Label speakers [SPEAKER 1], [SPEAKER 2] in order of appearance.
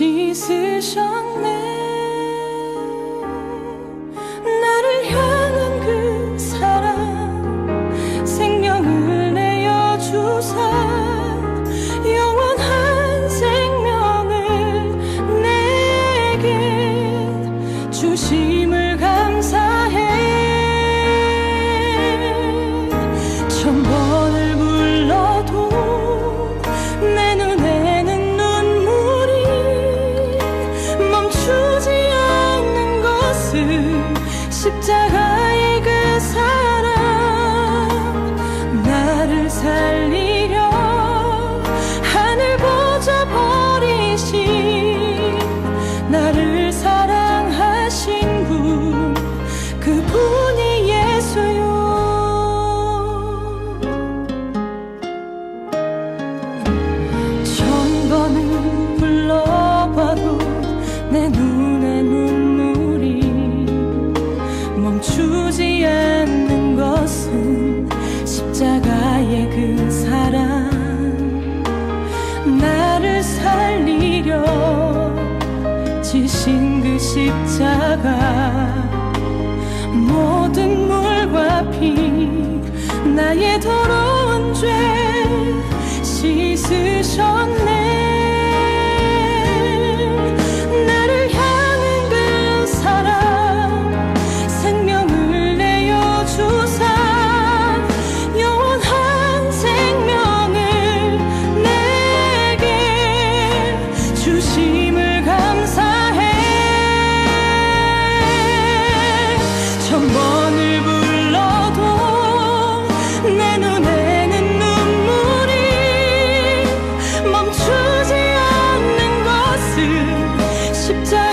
[SPEAKER 1] 씻으셨네. 나를 향한 그 사랑 생명을 내어 주사 영원한 생명을 내게 주심 지 않는 것은 십자가의 그 사랑. 나를 살리려 지신 그 십자가. 모든 물과 피 나의 더러운 죄 씻으셔 눈물이 멈추지 않는 것을 십자